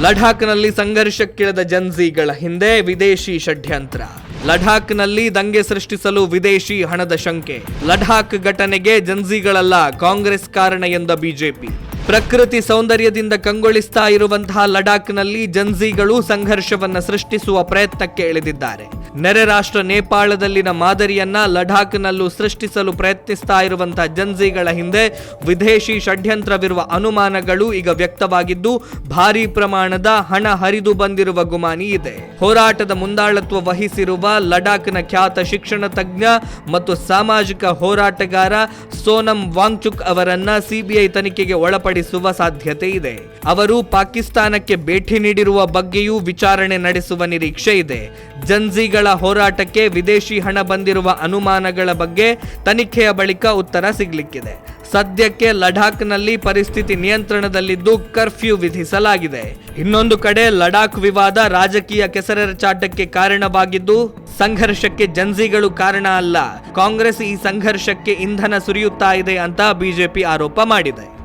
ಲಡಾಖ್ನಲ್ಲಿ ಸಂಘರ್ಷಕ್ಕಿಳಿದ ಜನ್ಜಿಗಳ ಹಿಂದೆ ವಿದೇಶಿ ಷಡ್ಯಂತ್ರ. ಲಡಾಖ್ನಲ್ಲಿ ದಂಗೆ ಸೃಷ್ಟಿಸಲು ವಿದೇಶಿ ಹಣದ ಶಂಕೆ. ಲಡಾಖ್ ಘಟನೆಗೆ ಜನ್ಜಿಗಳಲ್ಲ ಕಾಂಗ್ರೆಸ್ ಕಾರಣ ಎಂದ ಬಿಜೆಪಿ ಪ್ರಕೃತಿ ಸೌಂದರ್ಯದಿಂದ ಕಂಗೊಳಿಸ್ತಾ ಇರುವಂತಹ ಲಡಾಖ್ನಲ್ಲಿ ಜನ್ಜಿಗಳು ಸಂಘರ್ಷವನ್ನ ಸೃಷ್ಟಿಸುವ ಪ್ರಯತ್ನಕ್ಕೆ ಇಳಿದಿದ್ದಾರೆ. ನೆರೆ ರಾಷ್ಟ್ರ ನೇಪಾಳದಲ್ಲಿನ ಮಾದರಿಯನ್ನ ಲಡಾಖ್ನಲ್ಲೂ ಸೃಷ್ಟಿಸಲು ಪ್ರಯತ್ನಿಸ್ತಾ ಇರುವಂತಹ ಜನ್ಜಿಗಳ ಹಿಂದೆ ವಿದೇಶಿ ಷಡ್ಯಂತ್ರವಿರುವ ಅನುಮಾನಗಳು ಈಗ ವ್ಯಕ್ತವಾಗಿದ್ದು, ಭಾರೀ ಪ್ರಮಾಣದ ಹಣ ಹರಿದು ಬಂದಿರುವ ಗುಮಾನಿ ಇದೆ. ಹೋರಾಟದ ಮುಂದಾಳತ್ವ ವಹಿಸಿರುವ ಲಡಾಖ್ನ ಖ್ಯಾತ ಶಿಕ್ಷಣ ತಜ್ಞ ಮತ್ತು ಸಾಮಾಜಿಕ ಹೋರಾಟಗಾರ ಸೋನಂ ವಾಂಗ್ಚುಕ್ ಅವರನ್ನ ಸಿಬಿಐ ತನಿಖೆಗೆ ಒಳಪಡಿಸುವ ಸಾಧ್ಯತೆ ಇದೆ. ಅವರು ಪಾಕಿಸ್ತಾನಕ್ಕೆ ಭೇಟಿ ನೀಡಿರುವ ಬಗ್ಗೆಯೂ ವಿಚಾರಣೆ ನಡೆಸುವ ನಿರೀಕ್ಷೆ ಇದೆ. ಜನ್ಜಿಗಳ ಹೋರಾಟಕ್ಕೆ ವಿದೇಶಿ ಹಣ ಬಂದಿರುವ ಅನುಮಾನಗಳ ಬಗ್ಗೆ ತನಿಖೆಯ ಬಳಿಕ ಉತ್ತರ ಸಿಗಲಿಕ್ಕಿದೆ. ಸದ್ಯಕ್ಕೆ ಲಡಾಖ್ನಲ್ಲಿ ಪರಿಸ್ಥಿತಿ ನಿಯಂತ್ರಣದಲ್ಲಿದ್ದು ಕರ್ಫ್ಯೂ ವಿಧಿಸಲಾಗಿದೆ. ಇನ್ನೊಂದು ಕಡೆ ಲಡಾಖ್ ವಿವಾದ ರಾಜಕೀಯ ಕೆಸರೆರಚಾಟಕ್ಕೆ ಕಾರಣವಾಗಿದ್ದು ಸಂಘರ್ಷಕ್ಕೆ ಜನ್ಜಿಗಳು ಕಾರಣ ಅಲ್ಲ. ಕಾಂಗ್ರೆಸ್ ಈ ಸಂಘರ್ಷಕ್ಕೆ ಇಂಧನ ಸುರಿಯುತ್ತಾ ಇದೆ ಅಂತ ಬಿಜೆಪಿ ಆರೋಪ ಮಾಡಿದೆ.